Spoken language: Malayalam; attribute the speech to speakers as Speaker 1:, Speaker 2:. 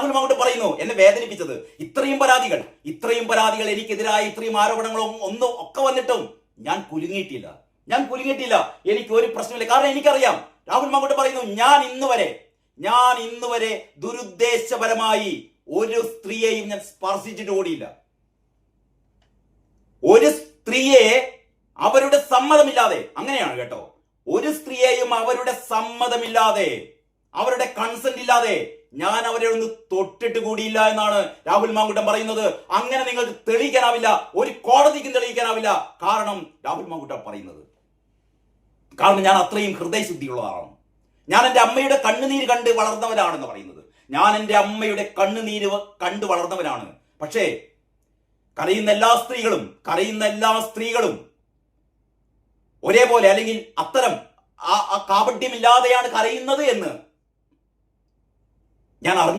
Speaker 1: രാഹുൽ മാങ്കുട്ട് പറയുന്നു എന്നെ വേദനിപ്പിച്ചത്. ഇത്രയും പരാതികൾ ഇത്രയും പരാതികൾ എനിക്കെതിരായ ഇത്രയും ആരോപണങ്ങളും ഒന്നും ഒക്കെ വന്നിട്ടും ഞാൻ കുലുങ്ങിയിട്ടില്ല. ഞാൻ കുലുങ്ങിയിട്ടില്ല. എനിക്ക് ഒരു പ്രശ്നമില്ല. കാരണം എനിക്കറിയാം. രാഹുൽ മാങ്കുട്ട് പറയുന്നു ഞാൻ ഇന്ന് വരെ ഞാൻ ഇന്ന് വരെ ദുരുദ്ദേശപരമായി ഒരു സ്ത്രീയെയും ഞാൻ സ്പർശിച്ചിട്ട് ഓടിയില്ല. ഒരു സ്ത്രീയെ അവരുടെ സമ്മതമില്ലാതെ അങ്ങനെയാണ് കേട്ടോ. ഒരു സ്ത്രീയെയും അവരുടെ സമ്മതമില്ലാതെ അവരുടെ കൺസെന്റ് ഇല്ലാതെ ഞാൻ അവരെ ഒന്ന് തൊട്ടിട്ട് കൂടിയില്ല എന്നാണ് രാഹുൽ മാങ്കുട്ടം പറയുന്നത്. അങ്ങനെ നിങ്ങൾക്ക് തെളിയിക്കാനാവില്ല. ഒരു കോടതിക്കും തെളിയിക്കാനാവില്ല. കാരണം രാഹുൽ മാങ്കുട്ടം പറയുന്നത്. കാരണം ഞാൻ അത്രയും ഹൃദയശുദ്ധിയുള്ളതാണ്. ഞാൻ എന്റെ അമ്മയുടെ കണ്ണുനീര് കണ്ട് വളർന്നവരാണെന്ന് പറയുന്നത്. ഞാൻ എന്റെ അമ്മയുടെ കണ്ണുനീര് കണ്ട് വളർന്നവരാണ്. പക്ഷേ കരയുന്ന എല്ലാ സ്ത്രീകളും കരയുന്ന എല്ലാ സ്ത്രീകളും ഒരേപോലെ അല്ലെങ്കിൽ അത്തരം ആ കാപട്യമില്ലാതെയാണ് കരയുന്നത് എന്ന് ഞാൻ അറിഞ്ഞു